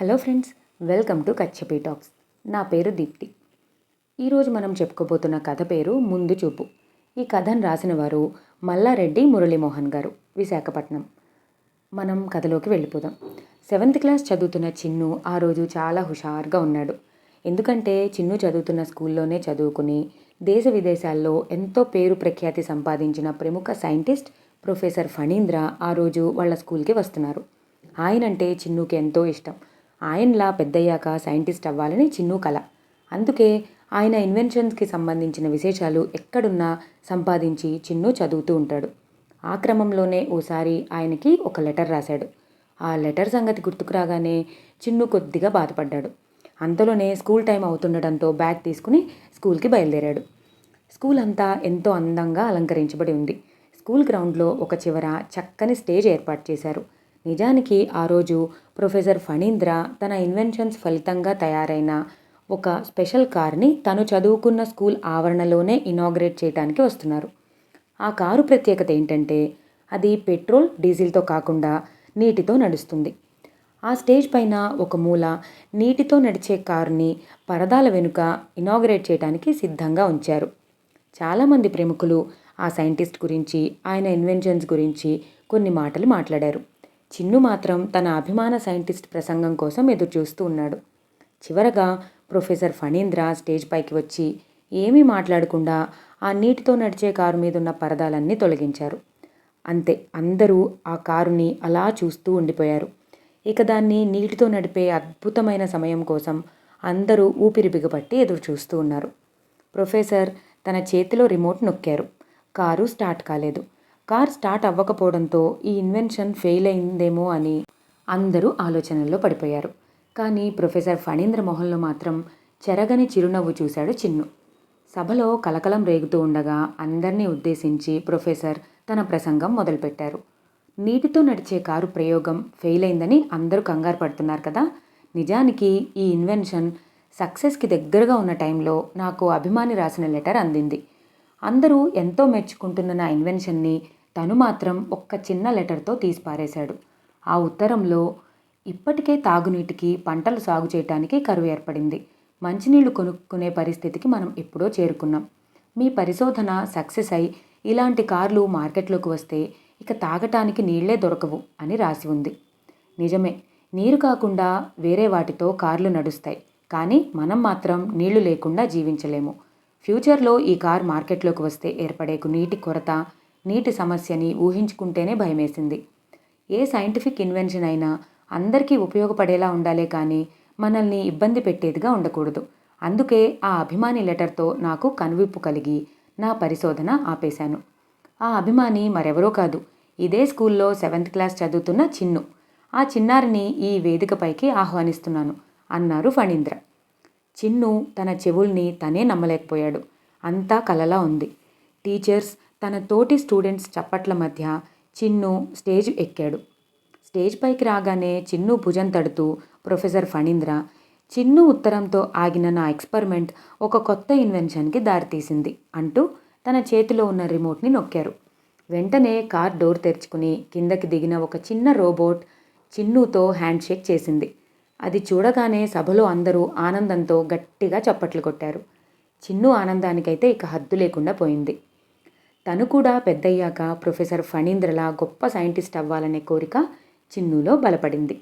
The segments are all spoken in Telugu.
Hello friends welcome to Kachapi talks. నా పేరు దీప్తి. ఈరోజు మనం చెప్పుకోబోతున్న కథ పేరు ముందు చూపు. ఈ కథను రాసిన వారు మల్లారెడ్డి మురళీమోహన్ గారు విశాఖపట్నం. మనం కథలోకి వెళ్ళిపోదాం. సెవెంత్ క్లాస్ చదువుతున్న చిన్ను ఆ రోజు చాలా హుషారుగా ఉన్నాడు. ఎందుకంటే చిన్ను చదువుతున్న స్కూల్లోనే చదువుకుని దేశ విదేశాల్లో ఎంతో పేరు ప్రఖ్యాతి సంపాదించిన ప్రముఖ సైంటిస్ట్ ప్రొఫెసర్ ఫణీంద్ర ఆ రోజు వాళ్ళ స్కూల్కి వస్తున్నారు. ఆయనంటే చిన్నుకి ఎంతో ఇష్టం. ఆయనలా పెద్దయ్యాక సైంటిస్ట్ అవ్వాలని చిన్ను కల. అందుకే ఆయన ఇన్వెన్షన్స్కి సంబంధించిన విశేషాలు ఎక్కడున్నా సంపాదించి చిన్ను చదువుతూ ఉంటాడు. ఆ క్రమంలోనే ఓసారి ఆయనకి ఒక లెటర్ రాశాడు. ఆ లెటర్ సంగతి గుర్తుకు రాగానే చిన్ను కొద్దిగా బాధపడ్డాడు. అంతలోనే స్కూల్ టైం అవుతుండటంతో బ్యాగ్ తీసుకుని స్కూల్కి బయలుదేరాడు. స్కూల్ అంతా ఎంతో అందంగా అలంకరించబడి ఉంది. స్కూల్ గ్రౌండ్లో ఒక చివర చక్కని స్టేజ్ ఏర్పాటు చేశారు. నిజానికి ఆ రోజు ప్రొఫెసర్ ఫణీంద్ర తన ఇన్వెన్షన్స్ ఫలితంగా తయారైన ఒక స్పెషల్ కార్ని తను చదువుకున్న స్కూల్ ఆవరణలోనే ఇనాగ్రేట్ చేయడానికి వస్తున్నారు. ఆ కారు ప్రత్యేకత ఏంటంటే అది పెట్రోల్ డీజిల్తో కాకుండా నీటితో నడుస్తుంది. ఆ స్టేజ్ పైన ఒక మూల నీటితో నడిచే కారుని పరదాల వెనుక ఇనాగ్రేట్ చేయడానికి సిద్ధంగా ఉంచారు. చాలామంది ప్రముఖులు ఆ సైంటిస్ట్ గురించి ఆయన ఇన్వెన్షన్స్ గురించి కొన్ని మాటలు మాట్లాడారు. చిన్ను మాత్రం తన అభిమాన సైంటిస్ట్ ప్రసంగం కోసం ఎదురు చూస్తూ ఉన్నాడు. చివరగా ప్రొఫెసర్ ఫణీంద్ర స్టేజ్ పైకి వచ్చి ఏమీ మాట్లాడకుండా ఆ నీటితో నడిచే కారు మీద ఉన్న పరదాలన్నీ తొలగించారు. అంతే అందరూ ఆ కారుని అలా చూస్తూ ఉండిపోయారు. ఇక దాన్ని నీటితో నడిపే అద్భుతమైన సమయం కోసం అందరూ ఊపిరి బిగపట్టి ఎదురు చూస్తూ ఉన్నారు. ప్రొఫెసర్ తన చేతిలో రిమోట్ నొక్కారు. కారు స్టార్ట్ కాలేదు. కార్ స్టార్ట్ అవ్వకపోవడంతో ఈ ఇన్వెన్షన్ ఫెయిల్ అయిందేమో అని అందరూ ఆలోచనల్లో పడిపోయారు. కానీ ప్రొఫెసర్ ఫణీంద్ర మోహన్లో మాత్రం చెరగని చిరునవ్వు చూశాడు చిన్ను. సభలో కలకలం రేగుతూ ఉండగా అందరినీ ఉద్దేశించి ప్రొఫెసర్ తన ప్రసంగం మొదలుపెట్టారు. నీటితో నడిచే కారు ప్రయోగం ఫెయిల్ అయిందని అందరూ కంగారు పడుతున్నారు కదా. నిజానికి ఈ ఇన్వెన్షన్ సక్సెస్కి దగ్గరగా ఉన్న టైంలో నాకు అభిమాని రాసిన లెటర్ అందింది. అందరూ ఎంతో మెచ్చుకుంటున్న నా ఇన్వెన్షన్ని తను మాత్రం ఒక్క చిన్న లెటర్తో తీసిపారేశాడు. ఆ ఉత్తరంలో ఇప్పటికే తాగునీటికి పంటలు సాగు చేయటానికి కరువు ఏర్పడింది. మంచినీళ్ళు కొనుక్కునే పరిస్థితికి మనం ఎప్పుడో చేరుకున్నాం. మీ పరిశోధన సక్సెస్ అయి ఇలాంటి కార్లు మార్కెట్లోకి వస్తే ఇక తాగటానికి నీళ్ళే దొరకవు అని రాసి ఉంది. నిజమే నీరు కాకుండా వేరే వాటితో కార్లు నడుస్తాయి. కానీ మనం మాత్రం నీళ్ళు లేకుండా జీవించలేము. ఫ్యూచర్లో ఈ కార్ మార్కెట్లోకి వస్తే ఏర్పడే నీటి కొరత నీటి సమస్యని ఊహించుకుంటేనే భయమేసింది. ఏ సైంటిఫిక్ ఇన్వెన్షన్ అయినా అందరికీ ఉపయోగపడేలా ఉండాలే కానీ మనల్ని ఇబ్బంది పెట్టేదిగా ఉండకూడదు. అందుకే ఆ అభిమాని లెటర్తో నాకు కనువిప్పు కలిగి నా పరిశోధన ఆపేశాను. ఆ అభిమాని మరెవరో కాదు ఇదే స్కూల్లో సెవెంత్ క్లాస్ చదువుతున్న చిన్ను. ఆ చిన్నారిని ఈ వేదికపైకి ఆహ్వానిస్తున్నాను అన్నారు ఫణీంద్ర. చిన్ను తన చెవుల్ని తనే నమ్మలేకపోయాడు. అంతా కలలా ఉంది. టీచర్స్ తన తోటి స్టూడెంట్స్ చప్పట్ల మధ్య చిన్ను స్టేజ్ ఎక్కాడు. స్టేజ్ పైకి రాగానే చిన్ను భుజం తడుతూ ప్రొఫెసర్ ఫణీంద్ర చిన్ను ఉత్తరంతో ఆగిన నా ఎక్స్పెరిమెంట్ ఒక కొత్త ఇన్వెన్షన్కి దారితీసింది అంటూ తన చేతిలో ఉన్న రిమోట్ని నొక్కారు. వెంటనే కార్ డోర్ తెరుచుకుని కిందకి దిగిన ఒక చిన్న రోబోట్ చిన్నుతో హ్యాండ్షేక్ చేసింది. అది చూడగానే సభలో అందరూ ఆనందంతో గట్టిగా చప్పట్లు కొట్టారు. చిన్ను ఆనందానికైతే ఇక హద్దు లేకుండా పోయింది. తను కూడా పెద్దయ్యాక ప్రొఫెసర్ ఫణీంద్రలా గొప్ప సైంటిస్ట్ అవ్వాలనే కోరిక చిన్నులో బలపడింది.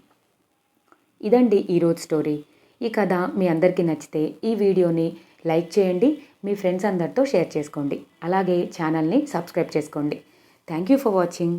ఇదండి ఈరోజు స్టోరీ. ఈ కథ మీ అందరికీ నచ్చితే ఈ వీడియోని లైక్ చేయండి మీ ఫ్రెండ్స్ అందరితో షేర్ చేసుకోండి. అలాగే ఛానల్ని సబ్స్క్రైబ్ చేసుకోండి. Thank you for watching.